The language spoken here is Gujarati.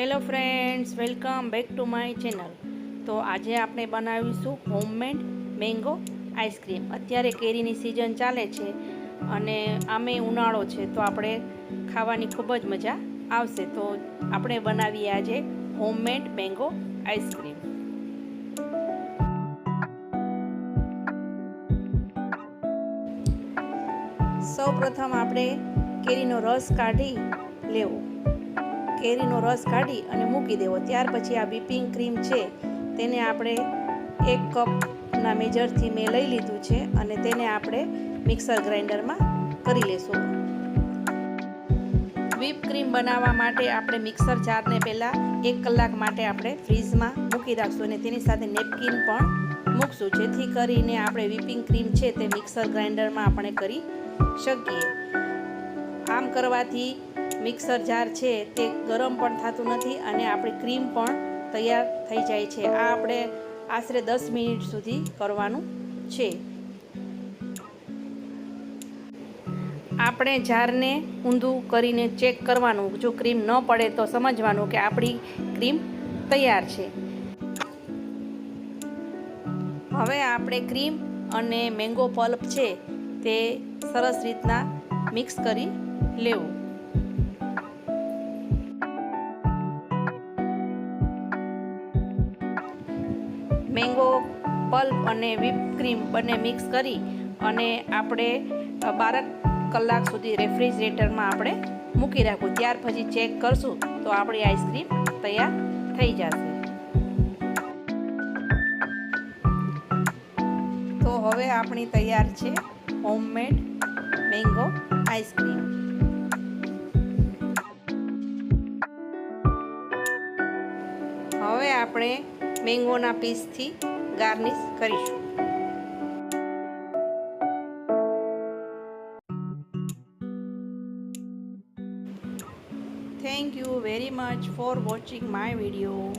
Hello friends welcome back to my channel તો આજે આપણે બનાવીશું હોમમેડ મેંગો આઈસ્ક્રીમ અત્યારે કેરીની સિઝન ચાલે છે અને આમે ઉનાળો છે, તો આપણે ખાવાની ખૂબ જ મજા આવશે. તો આપણે બનાવીએ આજે હોમમેડ મેંગો આઈસ્ક્રીમ સૌ પ્રથમ આપણે કેરીનો રસ કાઢી લેવો. કેરીનો રસ કાઢી અને મૂકી દેવો. ત્યાર પછી આ વ્હીપિંગ ક્રીમ છે તેને આપણે એક કપના મેજરથી મેં લઈ લીધું છે અને તેને આપણે મિક્સર ગ્રાઇન્ડરમાં કરી લેશું. વ્હીપ ક્રીમ બનાવવા માટે આપણે મિક્સર જારને પહેલાં એક કલાક માટે આપણે ફ્રીઝમાં મૂકી રાખશું અને તેની સાથે નેપકિન પણ મૂકશું. જેથી કરીને આપણે વિપિંગ ક્રીમ છે તે મિક્સર ગ્રાઇન્ડરમાં આપણે કરી શકીએ. આમ કરવાથી મિક્સર જાર છે તે ગરમ પણ થતું નથી અને આપણી ક્રીમ પણ તૈયાર થઈ જાય છે. આ આપણે આશરે દસ મિનિટ સુધી કરવાનું છે. આપણે જારને ઊંધું કરીને ચેક કરવાનું. જો ક્રીમ ન પડે તો સમજવાનું કે આપણી ક્રીમ તૈયાર છે. હવે આપણે ક્રીમ અને મેંગો પલ્પ છે તે સરસ રીતના મિક્સ કરી લેવું. મેંગો, પલ્પ અને whip ક્રીમ બંને મિક્સ કરી અને આપણે બારક કલાક સુધી રેફ્રિજરેટરમાં આપણે મૂકી રાખવું. ત્યાર પછી ચેક કરશું તો આપણી આઈસ્ક્રીમ તૈયાર થઈ જશે. તો હવે આપણી તૈયાર છે હોમમેડ મેંગો આઈસ્ક્રીમ હવે આપણે મેંગોના પીસથી ગાર્નિશ કરીશું. Thank you very much for watching my video